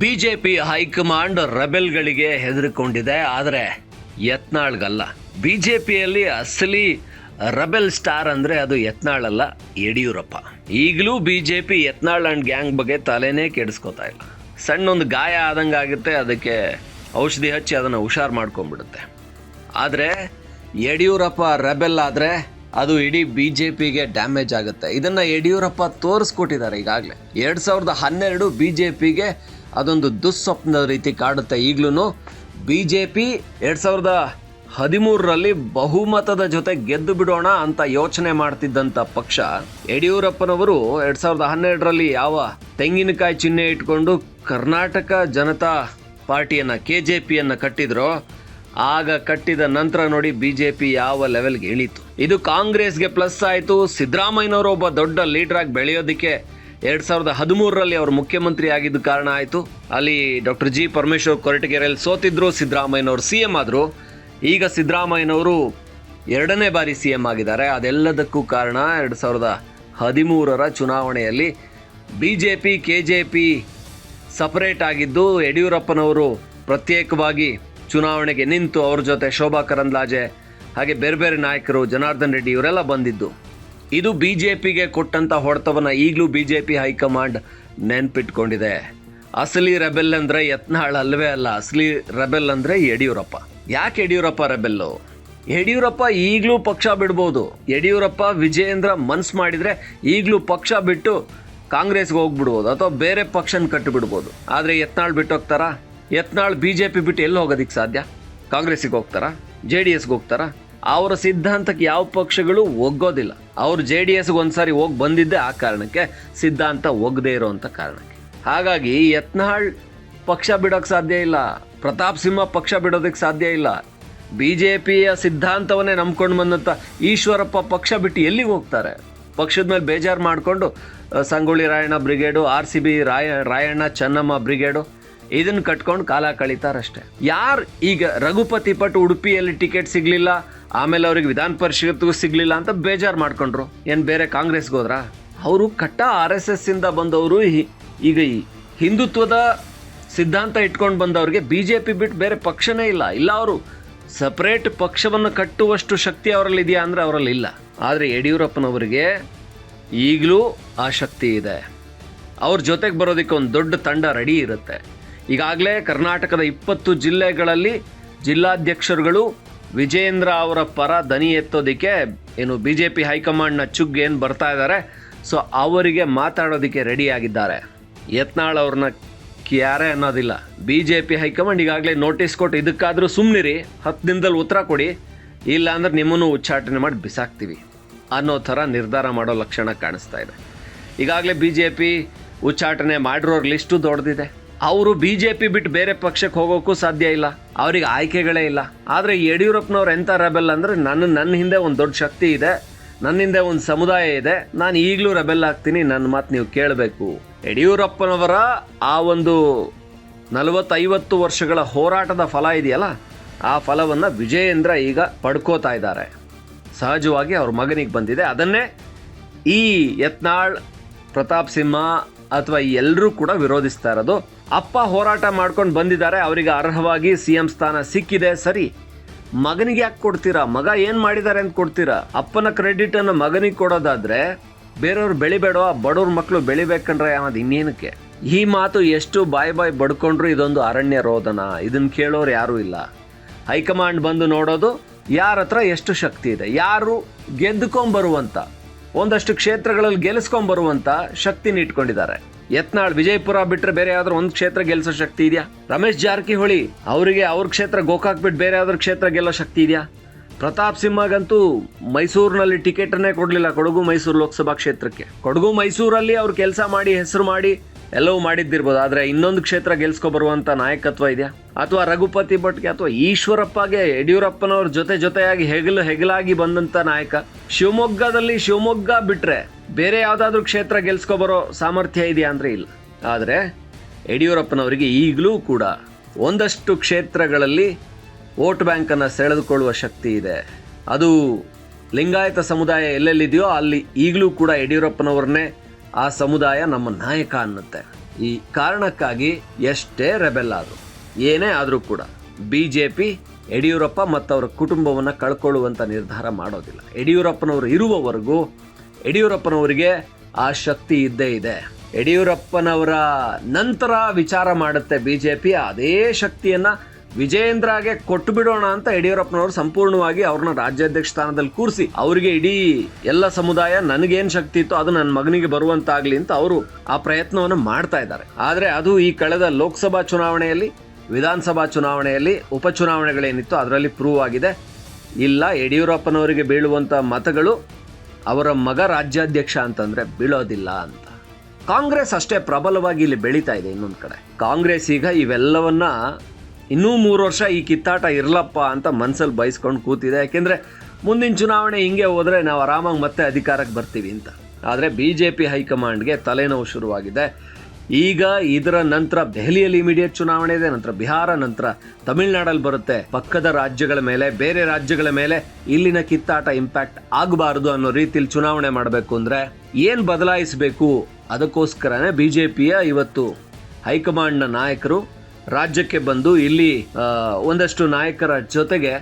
BJP high command ರೆಬೆಲ್ಗಳಿಗೆ ಹೆದರಿಕೊಂಡಿದೆ, ಆದರೆ ಯತ್ನಾಳ್ಗಲ್ಲ. ಬಿಜೆಪಿಯಲ್ಲಿ ಅಸಲಿ ರಬೆಲ್ ಸ್ಟಾರ್ ಅಂದ್ರೆ ಅದು ಯತ್ನಾಳ್ ಅಲ್ಲ, ಯಡಿಯೂರಪ್ಪ. ಈಗಲೂ ಬಿಜೆಪಿ ಯತ್ನಾಳ್ ಅಂಡ್ ಗ್ಯಾಂಗ್ ಬಗ್ಗೆ ತಲೆನೇ ಕೆಡಿಸ್ಕೋತಾ ಇಲ್ಲ. ಸಣ್ಣ ಒಂದು ಗಾಯ ಆದಂಗೆ ಆಗುತ್ತೆ ಅದಕ್ಕೆ ಔಷಧಿ ಹಚ್ಚಿ ಅದನ್ನು ಹುಷಾರು ಮಾಡ್ಕೊಂಡ್ಬಿಡುತ್ತೆ. ಆದರೆ ಯಡಿಯೂರಪ್ಪ ರಬೆಲ್ ಆದರೆ ಅದು ಇಡೀ ಬಿ ಜೆ ಪಿಗೆ ಡ್ಯಾಮೇಜ್ ಆಗುತ್ತೆ. ಇದನ್ನು ಯಡಿಯೂರಪ್ಪ ತೋರಿಸ್ಕೊಟ್ಟಿದ್ದಾರೆ ಈಗಾಗಲೇ. ಎರಡು ಸಾವಿರದ ಹನ್ನೆರಡು ಬಿ ಜೆ ಪಿಗೆ ಅದೊಂದು ದುಸ್ವಪ್ನದ ರೀತಿ ಕಾಡುತ್ತೆ. ಈಗಲೂ ಬಿ ಜೆ ಪಿ ಎರಡು ಸಾವಿರದ ಹದಿಮೂರರಲ್ಲಿ ಬಹುಮತದ ಜೊತೆ ಗೆದ್ದು ಬಿಡೋಣ ಅಂತ ಯೋಚನೆ ಮಾಡ್ತಿದ್ದಂಥ ಪಕ್ಷ. ಯಡಿಯೂರಪ್ಪನವರು ಎರಡು ಸಾವಿರದ ಹನ್ನೆರಡರಲ್ಲಿ ಯಾವ ತೆಂಗಿನಕಾಯಿ ಚಿಹ್ನೆ ಇಟ್ಕೊಂಡು ಕರ್ನಾಟಕ ಜನತಾ ಪಾರ್ಟಿಯನ್ನು ಕೆ ಜೆ ಪಿಯನ್ನು ಕಟ್ಟಿದ್ರೋ, ಆಗ ಕಟ್ಟಿದ ನಂತರ ನೋಡಿ ಬಿ ಜೆ ಪಿ ಯಾವ ಲೆವೆಲ್ಗೆ ಇಳೀತು. ಇದು ಕಾಂಗ್ರೆಸ್ಗೆ ಪ್ಲಸ್ ಆಯಿತು. ಸಿದ್ದರಾಮಯ್ಯನವರು ಒಬ್ಬ ದೊಡ್ಡ ಲೀಡ್ರಾಗಿ ಬೆಳೆಯೋದಕ್ಕೆ ಎರಡ್ ಸಾವಿರದ ಹದಿಮೂರರಲ್ಲಿ ಅವರು ಮುಖ್ಯಮಂತ್ರಿ ಆಗಿದ್ದು ಕಾರಣ ಆಯಿತು. ಅಲ್ಲಿ ಡಾಕ್ಟರ್ ಜಿ ಪರಮೇಶ್ವರ್ ಕೊರಟಗೆರೆಯಲ್ಲಿ ಸೋತಿದ್ರು, ಸಿದ್ದರಾಮಯ್ಯನವರು ಸಿ ಎಂ ಆದರು. ಈಗ ಸಿದ್ದರಾಮಯ್ಯನವರು ಎರಡನೇ ಬಾರಿ ಸಿ ಎಂ ಆಗಿದ್ದಾರೆ. ಅದೆಲ್ಲದಕ್ಕೂ ಕಾರಣ ಎರಡು ಸಾವಿರದ ಹದಿಮೂರರ ಚುನಾವಣೆಯಲ್ಲಿ B J P K J P separate ಆಗಿದ್ದು ಯಡಿಯೂರಪ್ಪನವರು ಪ್ರತ್ಯೇಕವಾಗಿ ಚುನಾವಣೆಗೆ ನಿಂತು ಅವ್ರ ಜೊತೆ ಶೋಭಾ ಕರಂದ್ಲಾಜೆ, ಹಾಗೆ ಬೇರೆ ಬೇರೆ ನಾಯಕರು ಜನಾರ್ದನ್ ರೆಡ್ಡಿ ಇವರೆಲ್ಲ ಬಂದಿದ್ದು. ಇದು ಬಿ ಜೆ ಪಿಗೆ ಕೊಟ್ಟಂಥ ಹೊಡೆತವನ್ನು ಈಗಲೂ B J P high command ನೆನ್ಪಿಟ್ಕೊಂಡಿದೆ. ಅಸಲಿ ರೆಬೆಲ್ ಅಂದರೆ ಯತ್ನಾಳ್ ಅಲ್ವೇ ಅಲ್ಲ, ಅಸಲಿ ರೆಬೆಲ್ ಅಂದರೆ ಯಡಿಯೂರಪ್ಪ. ಯಾಕೆ ಯಡಿಯೂರಪ್ಪ ರೆಬೆಲ್ಲು? ಯಡಿಯೂರಪ್ಪ ಈಗಲೂ ಪಕ್ಷ ಬಿಡ್ಬೋದು. ಯಡಿಯೂರಪ್ಪ, ವಿಜಯೇಂದ್ರ ಮನ್ಸು ಮಾಡಿದರೆ ಈಗಲೂ ಪಕ್ಷ ಬಿಟ್ಟು ಕಾಂಗ್ರೆಸ್ಗೆ ಹೋಗ್ಬಿಡ್ಬೋದು ಅಥವಾ ಬೇರೆ ಪಕ್ಷನ ಕಟ್ಟು ಬಿಡ್ಬೋದು ಆದರೆ ಯತ್ನಾಳ್ ಬಿಟ್ಟು ಹೋಗ್ತಾರಾ ಯತ್ನಾಳ್ ಬಿ ಜೆ ಪಿ ಬಿಟ್ಟು ಎಲ್ಲಿ ಹೋಗೋದಕ್ಕೆ ಸಾಧ್ಯ? ಕಾಂಗ್ರೆಸ್ಸಿಗೆ ಹೋಗ್ತಾರಾ? ಜೆ ಡಿ ಎಸ್ಗೆ ಹೋಗ್ತಾರಾ? ಅವರ ಸಿದ್ಧಾಂತಕ್ಕೆ ಯಾವ ಪಕ್ಷಗಳು ಒಗ್ಗೋದಿಲ್ಲ. ಅವರು ಜೆ ಡಿ ಎಸ್ಗೆ ಒಂದ್ಸಾರಿ ಹೋಗಿ ಬಂದಿದ್ದೆ ಆ ಕಾರಣಕ್ಕೆ ಸಿದ್ಧಾಂತ ಒಗ್ಗದೇ ಇರೋವಂಥ ಕಾರಣಕ್ಕೆ. ಹಾಗಾಗಿ ಯತ್ನಾಳ್ ಪಕ್ಷ ಬಿಡೋಕ್ಕೆ ಸಾಧ್ಯ ಇಲ್ಲ. ಪ್ರತಾಪ್ ಸಿಂಹ ಪಕ್ಷ ಬಿಡೋದಕ್ಕೆ ಸಾಧ್ಯ ಇಲ್ಲ. ಬಿ ಜೆ ಪಿಯ ಸಿದ್ಧಾಂತವನ್ನೇ ನಂಬ್ಕೊಂಡು ಬಂದಂಥ ಈಶ್ವರಪ್ಪ ಪಕ್ಷ ಬಿಟ್ಟು ಎಲ್ಲಿಗೆ ಹೋಗ್ತಾರೆ? ಪಕ್ಷದ ಮೇಲೆ ಬೇಜಾರು ಮಾಡಿಕೊಂಡು Sangolli Rayanna brigade, R C B Raya, Rayanna Chennamma brigade ಇದನ್ನು ಕಟ್ಕೊಂಡು ಕಾಲ ಕಳೀತಾರಷ್ಟೆ. ಯಾರು ಈಗ ರಘುಪತಿ ಪಟ್ ಉಡುಪಿಯಲ್ಲಿ ಟಿಕೆಟ್ ಸಿಗಲಿಲ್ಲ ಆಮೇಲೆ ಅವ್ರಿಗೆ ವಿಧಾನ ಪರಿಷತ್ಗೂ ಸಿಗಲಿಲ್ಲ ಅಂತ ಬೇಜಾರು ಮಾಡ್ಕೊಂಡ್ರು. ಏನು ಬೇರೆ ಕಾಂಗ್ರೆಸ್ಗೆ ಹೋದ್ರಾ? ಅವರು ಕಟ್ಟ ಆರ್ ಎಸ್ ಎಸ್ ಇಂದ ಬಂದವರು ಈಗ ಈ ಹಿಂದುತ್ವದ ಸಿದ್ಧಾಂತ ಇಟ್ಕೊಂಡು ಬಂದವ್ರಿಗೆ ಬಿ ಜೆ ಪಿ ಬಿಟ್ಟು ಬೇರೆ ಪಕ್ಷನೇ ಇಲ್ಲ. ಇಲ್ಲ ಅವರು ಸಪ್ರೇಟ್ ಪಕ್ಷವನ್ನು ಕಟ್ಟುವಷ್ಟು ಶಕ್ತಿ ಅವರಲ್ಲಿ ಇದೆಯಾ ಅಂದರೆ ಅವರಲ್ಲಿ ಇಲ್ಲ. ಆದರೆ ಯಡಿಯೂರಪ್ಪನವರಿಗೆ ಈಗಲೂ ಆ ಶಕ್ತಿ ಇದೆ. ಅವ್ರ ಜೊತೆಗೆ ಬರೋದಕ್ಕೆ ಒಂದು ದೊಡ್ಡ ತಂಡ ರೆಡಿ ಇರುತ್ತೆ. ಈಗಾಗಲೇ ಕರ್ನಾಟಕದ ಇಪ್ಪತ್ತು ಜಿಲ್ಲೆಗಳಲ್ಲಿ ಜಿಲ್ಲಾಧ್ಯಕ್ಷರುಗಳು ವಿಜೇಂದ್ರ ಅವರ ಪರ ದನಿ ಎತ್ತೋದಕ್ಕೆ ಏನು ಬಿ ಜೆ ಪಿ ಹೈಕಮಾಂಡ್ನ ಚುಗ್ ಏನು ಬರ್ತಾ ಇದ್ದಾರೆ, ಸೊ ಅವರಿಗೆ ಮಾತಾಡೋದಕ್ಕೆ ರೆಡಿ ಆಗಿದ್ದಾರೆ ಯತ್ನಾಳ್ ಅವ್ರನ್ನ ಕ್ಯಾರೆ ಅನ್ನೋದಿಲ್ಲ. B J P high command ಈಗಾಗಲೇ ನೋಟಿಸ್ ಕೊಟ್ಟು ಇದಕ್ಕಾದರೂ ಸುಮ್ಮನಿರಿ ಹತ್ತು ದಿನದಲ್ಲಿ ಉತ್ತರ ಕೊಡಿ, ಇಲ್ಲ ಅಂದ್ರೆ ನಿಮ್ಮನ್ನು ಉಚ್ಚಾಟನೆ ಮಾಡಿ ಬಿಸಾಕ್ತೀವಿ ಅನ್ನೋ ಥರ ನಿರ್ಧಾರ ಮಾಡೋ ಲಕ್ಷಣ ಕಾಣಿಸ್ತಾ ಇದೆ. ಈಗಾಗಲೇ ಬಿ ಜೆ ಪಿ ಉಚ್ಚಾಟನೆ ಮಾಡಿರೋರು ಲಿಸ್ಟು ದೊಡ್ಡದಿದೆ ಅವರು ಬಿ ಜೆ ಪಿ ಬಿಟ್ಟು ಬೇರೆ ಪಕ್ಷಕ್ಕೆ ಹೋಗೋಕ್ಕೂ ಸಾಧ್ಯ ಇಲ್ಲ. ಅವ್ರಿಗೆ ಆಯ್ಕೆಗಳೇ ಇಲ್ಲ. ಆದರೆ ಯಡಿಯೂರಪ್ಪನವ್ರು ಎಂಥ ರೆಬೆಲ್ ಅಂದರೆ ನನ್ನ ನನ್ನ ಹಿಂದೆ ಒಂದು ದೊಡ್ಡ ಶಕ್ತಿ ಇದೆ, ನನ್ನ ಹಿಂದೆ ಒಂದು ಸಮುದಾಯ ಇದೆ, ನಾನು ಈಗಲೂ ರೆಬೆಲ್ ಆಗ್ತೀನಿ ನನ್ನ ಮಾತು ನೀವು ಕೇಳಬೇಕು. ಯಡಿಯೂರಪ್ಪನವರ ಆ ಒಂದು ನಲವತ್ತೈವತ್ತು ವರ್ಷಗಳ ಹೋರಾಟದ ಫಲ ಇದೆಯಲ್ಲ, ಆ ಫಲವನ್ನು ವಿಜಯೇಂದ್ರ ಈಗ ಪಡ್ಕೋತಾ ಇದ್ದಾರೆ. ಸಹಜವಾಗಿ ಅವ್ರ ಮಗನಿಗೆ ಬಂದಿದೆ. ಅದನ್ನೇ ಈ ಯತ್ನಾಳ್, ಪ್ರತಾಪ್ ಸಿಂಹ ಅಥವಾ ಎಲ್ಲರೂ ಕೂಡ ವಿರೋಧಿಸ್ತಾ ಇರೋದು. ಅಪ್ಪ ಹೋರಾಟ ಮಾಡ್ಕೊಂಡು ಬಂದಿದ್ದಾರೆ, ಅವರಿಗೆ ಅರ್ಹವಾಗಿ ಸಿ ಎಂ ಸ್ಥಾನ ಸಿಕ್ಕಿದೆ, ಸರಿ. ಮಗನಿಗೆ ಯಾಕೆ ಕೊಡ್ತೀರಾ? ಮಗ ಏನು ಮಾಡಿದ್ದಾರೆ ಅಂತ ಕೊಡ್ತೀರಾ? ಅಪ್ಪನ ಕ್ರೆಡಿಟ್ ಅನ್ನು ಮಗನಿಗೆ ಕೊಡೋದಾದ್ರೆ, ಬೇರೆಯವ್ರು ಬೆಳಿಬೇಡವಾ? ಬಡವ್ರ ಮಕ್ಕಳು ಬೆಳಿಬೇಕಂದ್ರೆ ಅನ್ನೋದು ಇನ್ನೇನಕ್ಕೆ? ಈ ಮಾತು ಎಷ್ಟು ಬಾಯ್ ಬಾಯ್ ಬಡ್ಕೊಂಡ್ರು ಇದೊಂದು ಅರಣ್ಯ ರೋದನ. ಇದನ್ನು ಕೇಳೋರು ಯಾರೂ ಇಲ್ಲ. ಹೈಕಮಾಂಡ್ ಬಂದು ನೋಡೋದು, ಯಾರ ಹತ್ರ ಎಷ್ಟು ಶಕ್ತಿ ಇದೆ? ಯಾರು ಗೆದ್ದುಕೊಂಬರುವಂತ ಒಂದಷ್ಟು ಕ್ಷೇತ್ರಗಳಲ್ಲಿ ಗೆಲ್ಲಿಸ್ಕೊಂಬರುವಂಥ ಶಕ್ತಿನ ಇಟ್ಕೊಂಡಿದ್ದಾರೆ. ಯತ್ನಾಳ್ ವಿಜಯಪುರ ಬಿಟ್ರೆ ಬೇರೆ ಯಾವ್ದಾದ್ರು ಒಂದು ಕ್ಷೇತ್ರ ಗೆಲ್ಸೋ ಶಕ್ತಿ ಇದೆಯಾ? ರಮೇಶ್ ಜಾರಕಿಹೊಳಿ, ಅವರಿಗೆ ಅವ್ರ ಕ್ಷೇತ್ರ ಗೋಕಾಕ್ ಬಿಟ್ಟು ಬೇರೆ ಯಾವ್ದಾದ್ರು ಕ್ಷೇತ್ರ ಗೆಲ್ಲೋ ಶಕ್ತಿ ಇದೆಯಾ? ಪ್ರತಾಪ್ ಸಿಂಹಗಂತೂ ಮೈಸೂರಿನಲ್ಲಿ ಟಿಕೆಟನ್ನೇ ಕೊಡಲಿಲ್ಲ ಕೊಡಗು ಮೈಸೂರು ಲೋಕಸಭಾ ಕ್ಷೇತ್ರಕ್ಕೆ. ಕೊಡಗು ಮೈಸೂರಲ್ಲಿ ಅವ್ರು ಕೆಲಸ ಮಾಡಿ, ಹೆಸರು ಮಾಡಿ ಎಲ್ಲವೂ ಮಾಡಿದ್ದಿರ್ಬೋದು, ಆದರೆ ಇನ್ನೊಂದು ಕ್ಷೇತ್ರ ಗೆಲ್ಸ್ಕೊಬರುವಂಥ ನಾಯಕತ್ವ ಇದೆಯಾ? ಅಥವಾ ರಘುಪತಿ ಭಟ್ಗೆ ಅಥವಾ ಈಶ್ವರಪ್ಪಗೆ ಯಡಿಯೂರಪ್ಪನವ್ರ ಜೊತೆ ಜೊತೆಯಾಗಿ ಹೆಗಲು ಹೆಗಲಾಗಿ ಬಂದಂಥ ನಾಯಕ? ಶಿವಮೊಗ್ಗದಲ್ಲಿ ಶಿವಮೊಗ್ಗ ಬಿಟ್ಟರೆ ಬೇರೆ ಯಾವುದಾದ್ರೂ ಕ್ಷೇತ್ರ ಗೆಲ್ಸ್ಕೊಬರೋ ಸಾಮರ್ಥ್ಯ ಇದೆಯಾ ಅಂದರೆ ಇಲ್ಲ. ಆದರೆ ಯಡಿಯೂರಪ್ಪನವರಿಗೆ ಈಗಲೂ ಕೂಡ ಒಂದಷ್ಟು ಕ್ಷೇತ್ರಗಳಲ್ಲಿ ವೋಟ್ ಬ್ಯಾಂಕನ್ನು ಸೆಳೆದುಕೊಳ್ಳುವ ಶಕ್ತಿ ಇದೆ. ಅದು ಲಿಂಗಾಯತ ಸಮುದಾಯ ಎಲ್ಲೆಲ್ಲಿದೆಯೋ ಅಲ್ಲಿ ಈಗಲೂ ಕೂಡ ಯಡಿಯೂರಪ್ಪನವ್ರನ್ನೇ ಆ ಸಮುದಾಯ ನಮ್ಮ ನಾಯಕ ಅನ್ನುತ್ತೆ. ಈ ಕಾರಣಕ್ಕಾಗಿ ಎಷ್ಟೇ ರೆಬೆಲ್ ಆದರೂ, ಏನೇ ಆದರೂ ಕೂಡ ಬಿ ಜೆ ಪಿ ಯಡಿಯೂರಪ್ಪ ಮತ್ತು ಅವರ ಕುಟುಂಬವನ್ನು ಕಳ್ಕೊಳ್ಳುವಂಥ ನಿರ್ಧಾರ ಮಾಡೋದಿಲ್ಲ. ಯಡಿಯೂರಪ್ಪನವರು ಇರುವವರೆಗೂ, ಯಡಿಯೂರಪ್ಪನವರಿಗೆ ಆ ಶಕ್ತಿ ಇದ್ದೇ ಇದೆ. ಯಡಿಯೂರಪ್ಪನವರ ನಂತರ ವಿಚಾರ ಮಾಡುತ್ತೆ ಬಿ ಜೆ ಪಿ ಅದೇ ಶಕ್ತಿಯನ್ನ ವಿಜಯೇಂದ್ರಗೆ ಕೊಟ್ಟು ಬಿಡೋಣ ಅಂತ ಯಡಿಯೂರಪ್ಪನವರು ಸಂಪೂರ್ಣವಾಗಿ ಅವ್ರನ್ನ ರಾಜ್ಯಾಧ್ಯಕ್ಷ ಸ್ಥಾನದಲ್ಲಿ ಕೂರಿಸಿ, ಅವರಿಗೆ ಇಡೀ ಎಲ್ಲ ಸಮುದಾಯ ನನಗೇನು ಶಕ್ತಿ ಇತ್ತು ಅದು ನನ್ನ ಮಗನಿಗೆ ಬರುವಂತಾಗ್ಲಿ ಅಂತ ಅವರು ಆ ಪ್ರಯತ್ನವನ್ನು ಮಾಡ್ತಾ ಇದ್ದಾರೆ. ಆದರೆ ಅದು ಈ ಕಳೆದ ಲೋಕಸಭಾ ಚುನಾವಣೆಯಲ್ಲಿ, ವಿಧಾನಸಭಾ ಚುನಾವಣೆಯಲ್ಲಿ ಉಪಚುನಾವಣೆಗಳೇನಿತ್ತು ಅದರಲ್ಲಿ ಪ್ರೂವ್ ಆಗಿದೆ. ಇಲ್ಲ, ಯಡಿಯೂರಪ್ಪನವರಿಗೆ ಬೀಳುವಂಥ ಮತಗಳು ಅವರ ಮಗ ರಾಜ್ಯಾಧ್ಯಕ್ಷ ಅಂತಂದ್ರೆ ಬೀಳೋದಿಲ್ಲ ಅಂತ. ಕಾಂಗ್ರೆಸ್ ಅಷ್ಟೇ ಪ್ರಬಲವಾಗಿ ಇಲ್ಲಿ ಬೆಳೀತಾ ಇದೆ ಇನ್ನೊಂದು ಕಡೆ. ಕಾಂಗ್ರೆಸ್ ಈಗ ಇವೆಲ್ಲವನ್ನ ಇನ್ನೂ ಮೂರು ವರ್ಷ ಈ ಕಿತ್ತಾಟ ಇರಲಪ್ಪ ಅಂತ ಮನಸ್ಸಲ್ಲಿ ಬಯಸ್ಕೊಂಡು ಕೂತಿದೆ. ಯಾಕೆಂದರೆ ಮುಂದಿನ ಚುನಾವಣೆ ಹಿಂಗೆ ಹೋದರೆ ನಾವು ಆರಾಮಾಗಿ ಮತ್ತೆ ಅಧಿಕಾರಕ್ಕೆ ಬರ್ತೀವಿ ಅಂತ. ಆದರೆ ಬಿ ಜೆ ಪಿ ಹೈಕಮಾಂಡ್ಗೆ ತಲೆನೋವು ಶುರುವಾಗಿದೆ. ಈಗ ಇದರ ನಂತರ ದೆಹಲಿಯಲ್ಲಿ ಇಮಿಡಿಯೇಟ್ ಚುನಾವಣೆ ಇದೆ, ನಂತರ ಬಿಹಾರ, ನಂತರ ತಮಿಳುನಾಡಲ್ಲಿ ಬರುತ್ತೆ. ಪಕ್ಕದ ರಾಜ್ಯಗಳ ಮೇಲೆ, ಬೇರೆ ರಾಜ್ಯಗಳ ಮೇಲೆ ಇಲ್ಲಿನ ಕಿತ್ತಾಟ ಇಂಪ್ಯಾಕ್ಟ್ ಆಗಬಾರದು ಅನ್ನೋ ರೀತಿಯಲ್ಲಿ ಚುನಾವಣೆ ಮಾಡಬೇಕು ಅಂದರೆ ಏನು ಬದಲಾಯಿಸಬೇಕು? ಅದಕ್ಕೋಸ್ಕರನೇ ಪಿಯ ಇವತ್ತು ಹೈಕಮಾಂಡ್ನ ನಾಯಕರು ರಾಜ್ಯಕ್ಕೆ ಬಂದು ಇಲ್ಲಿ ಒಂದಷ್ಟು ನಾಯಕರ ಜೊತೆಗೆ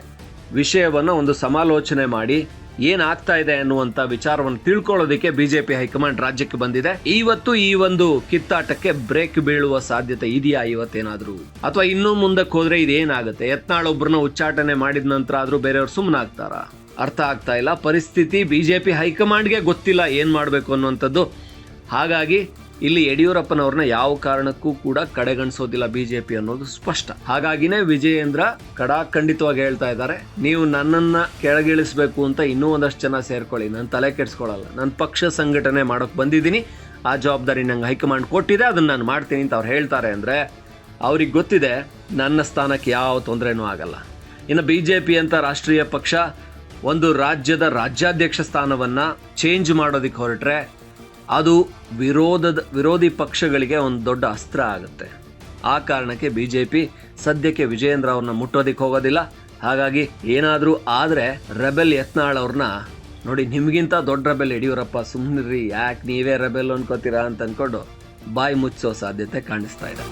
ವಿಷಯವನ್ನ ಒಂದು ಸಮಾಲೋಚನೆ ಮಾಡಿ ಏನಾಗ್ತಾ ಇದೆ ಅನ್ನುವಂತ ವಿಚಾರವನ್ನು ತಿಳ್ಕೊಳ್ಳೋದಕ್ಕೆ ಬಿಜೆಪಿ ಹೈಕಮಾಂಡ್ ರಾಜ್ಯಕ್ಕೆ ಬಂದಿದೆ. ಇವತ್ತು ಈ ಒಂದು ಕಿತ್ತಾಟಕ್ಕೆ ಬ್ರೇಕ್ ಬೀಳುವ ಸಾಧ್ಯತೆ ಇದೆಯಾ ಇವತ್ತೇನಾದ್ರೂ? ಅಥವಾ ಇನ್ನೂ ಮುಂದಕ್ಕೆ ಹೋದ್ರೆ ಇದೇನಾಗುತ್ತೆ? ಯತ್ನಾಳ್ ಒಬ್ಬರನ್ನ ಉಚ್ಚಾಟನೆ ಮಾಡಿದ ನಂತರ ಆದ್ರೂ ಬೇರೆಯವ್ರು ಸುಮ್ಮನಾಗ್ತಾರ ಅರ್ಥ ಆಗ್ತಾ ಇಲ್ಲ. ಪರಿಸ್ಥಿತಿ ಬಿಜೆಪಿ ಹೈಕಮಾಂಡ್ಗೆ ಗೊತ್ತಿಲ್ಲ ಏನ್ ಮಾಡಬೇಕು ಅನ್ನುವಂಥದ್ದು. ಹಾಗಾಗಿ ಇಲ್ಲಿ ಯಡಿಯೂರಪ್ಪನವ್ರನ್ನ ಯಾವ ಕಾರಣಕ್ಕೂ ಕೂಡ ಕಡೆಗಣಿಸೋದಿಲ್ಲ ಬಿಜೆಪಿ ಅನ್ನೋದು ಸ್ಪಷ್ಟ. ಹಾಗಾಗಿನೇ ವಿಜಯೇಂದ್ರ ಕಡಾಖಂಡಿತವಾಗಿ ಹೇಳ್ತಾ ಇದ್ದಾರೆ, ನೀವು ನನ್ನನ್ನ ಕೆಳಗಿಳಿಸಬೇಕು ಅಂತ ಇನ್ನೂ ಒಂದಷ್ಟು ಜನ ಸೇರ್ಕೊಳ್ಳಿ, ನಾನು ತಲೆ ಕೆಡಿಸ್ಕೊಳ್ಳಲ್ಲ ನನ್ನ ಪಕ್ಷ ಸಂಘಟನೆ ಮಾಡೋಕೆ ಬಂದಿದ್ದೀನಿ, ಆ ಜವಾಬ್ದಾರಿ ನಂಗೆ ಹೈಕಮಾಂಡ್ ಕೊಟ್ಟಿದೆ, ಅದನ್ನು ನಾನು ಮಾಡ್ತೀನಿ ಅಂತ ಅವ್ರು ಹೇಳ್ತಾರೆ ಅಂದರೆ, ಅವ್ರಿಗೆ ಗೊತ್ತಿದೆ, ನನ್ನ ಸ್ಥಾನಕ್ಕೆ ಯಾವ ತೊಂದರೆನೂ ಆಗಲ್ಲ. ಇನ್ನು ಬಿ ಜೆ ಪಿ ಅಂತ ರಾಷ್ಟ್ರೀಯ ಪಕ್ಷ ಒಂದು ರಾಜ್ಯದ ರಾಜ್ಯಾಧ್ಯಕ್ಷ ಸ್ಥಾನವನ್ನು ಚೇಂಜ್ ಮಾಡೋದಕ್ಕೆ ಹೊರಟ್ರೆ ಅದು ವಿರೋಧದ, ವಿರೋಧಿ ಪಕ್ಷಗಳಿಗೆ ಒಂದು ದೊಡ್ಡ ಅಸ್ತ್ರ ಆಗುತ್ತೆ. ಆ ಕಾರಣಕ್ಕೆ ಬಿ ಜೆ ಪಿ ಸದ್ಯಕ್ಕೆ ವಿಜಯೇಂದ್ರ ಅವ್ರನ್ನ ಮುಟ್ಟೋದಕ್ಕೆ ಹೋಗೋದಿಲ್ಲ. ಹಾಗಾಗಿ ಏನಾದರೂ ಆದರೆ ರೆಬೆಲ್ ಯತ್ನಾಳ್ ಅವ್ರನ್ನ ನೋಡಿ, ನಿಮಗಿಂತ ದೊಡ್ಡ ರೆಬೆಲ್ ಯಡಿಯೂರಪ್ಪ ಸುಮ್ಮನಿರಿ ಯಾಕೆ ನೀವೇ ರೆಬೆಲ್ ಅನ್ಕೋತೀರಾ ಅಂತ ಅಂದ್ಕೊಂಡು ಬಾಯಿ ಮುಚ್ಚೋ ಸಾಧ್ಯತೆ ಕಾಣಿಸ್ತಾ ಇದೆ.